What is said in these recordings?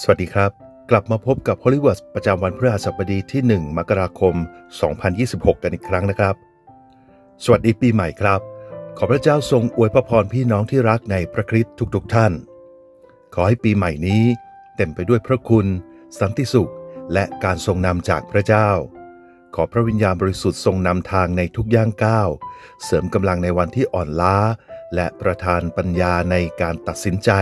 สวัสดีครับ กลับมาพบกับ Hollywood ประจำวันพฤหัสบดีที่ 1 มกราคม 2026 กันอีกครั้งนะครับ สวัสดีปีใหม่ครับ ขอพระเจ้าทรงอวยพระพรพี่น้องที่รักในพระคริสต์ทุกๆทท่าน ขอให้ปีใหม่นี้ เต็มไปด้วยพระคุณ สันติสุข และการทรงนำจากพระเจ้า ขอพระวิญญาณบริสุทธิ์ทรงนำทางในทุกย่างก้าว เสริมกำลังในวันที่อ่อนล้า และประทานปัญญาในการตัดสินใจ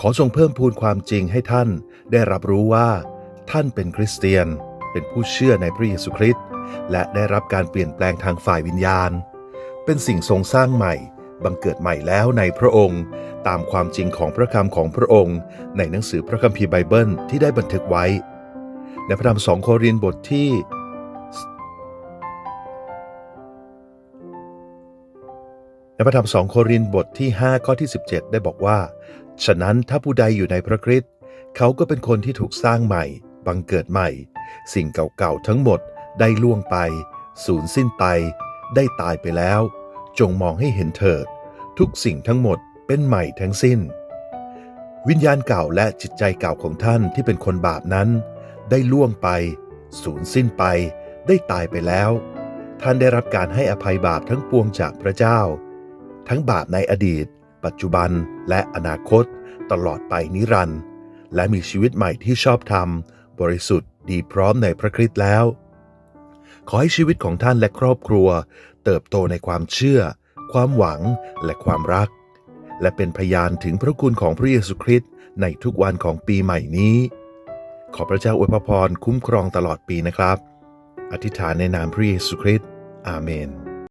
ขอทรงเพิ่มพูนความจริงให้ท่านได้รับรู้ว่า ท่านเป็นคริสเตียน เป็นผู้เชื่อในพระเยซูคริสต์และได้รับการเปลี่ยนแปลงทางฝ่ายวิญญาณ เป็นสิ่งทรงสร้างใหม่ บังเกิดใหม่แล้วในพระองค์ ตามความจริงของพระคำของพระองค์ ในหนังสือพระคัมภีร์ไบเบิลที่ได้บันทึกไว้ ในพระธรรมสองโครินธ์บทที่ในพระธรรมสองโครินธ์บทที่ 5 ข้อที่ 17 ได้บอกว่า ฉะนั้นถ้าผู้ใดอยู่ในพระคริสต์เขาก็เป็นคนที่ถูกสร้างใหม่ บังเกิดใหม่ สิ่งเก่าๆทั้งหมดได้ล่วงไป สูญสิ้นไป ได้ตายไปแล้ว จงมองให้เห็นเถิด ทุกสิ่งทั้งหมดเป็นใหม่ทั้งสิ้น วิญญาณเก่าและจิตใจเก่าของท่านที่เป็นคนบาปนั้น ได้ล่วงไป สูญสิ้นไป ได้ตายไปแล้ว ท่านได้รับการให้อภัยบาปทั้งปวงจากพระเจ้า ทั้งบาปในอดีต ปัจจุบันและอนาคตตลอดไปนิรันดร์และมีชีวิตใหม่ที่ชอบธรรม บริสุทธิ์ดีพร้อมในพระคริสต์แล้ว ขอให้ชีวิตของท่านและครอบครัว เติบโตในความเชื่อ ความหวังและความรัก และเป็นพยานถึงพระคุณของพระเยซูคริสต์ในทุกวันของปีใหม่นี้ ขอพระเจ้าอวยพรคุ้มครองตลอดปีนะครับ อธิษฐานในนามพระเยซูคริสต์อาเมน